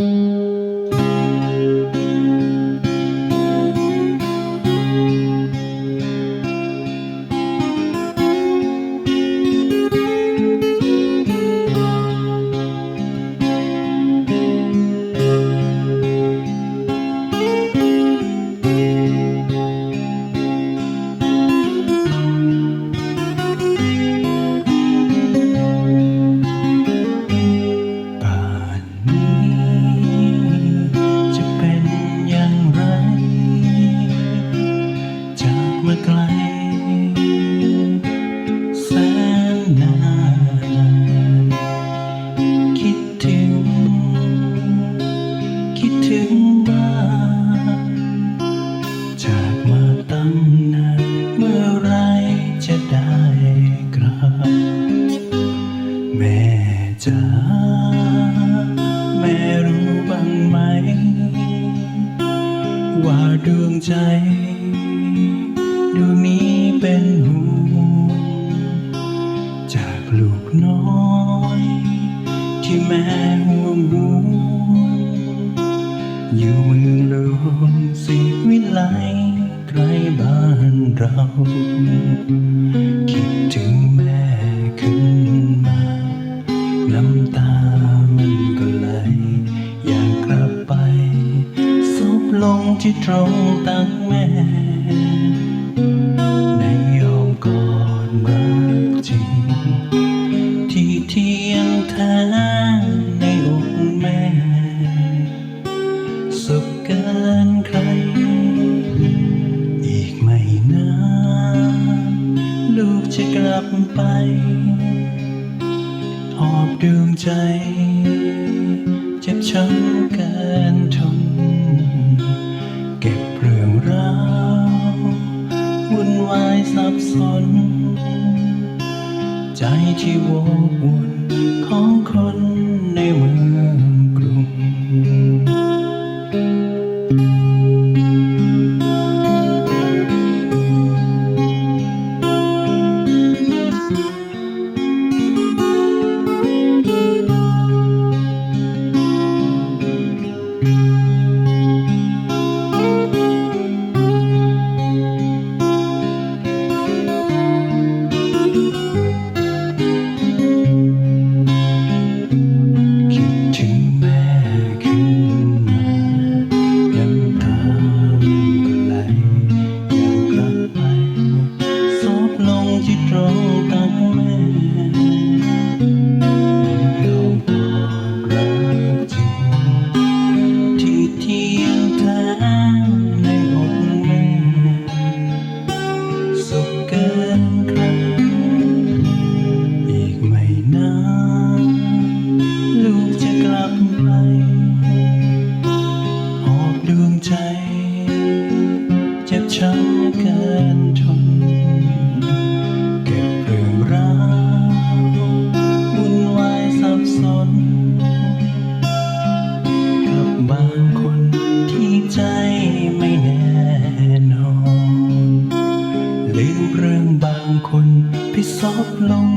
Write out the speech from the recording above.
ป่ จ๋าแม่รู้บ้างไหม ว่าดวงใจดวงนี้เป็นห่วงจากลูกน้อย ที่แม่ห่วงห่วงอยู่เมืองหลวงสีวิไลไกลบ้านเรา รงตักแม่ในยอมกอดรักจริง ที่เทียงแท้ในอกแม่ สุขเกินใคร อีกไม่นานลูกจะกลับไปหอบดวงใจ เจ็บช้ำเกิน สับสน ใจที่วกวน เปลี่ยวแรงบางคนพิซอบลง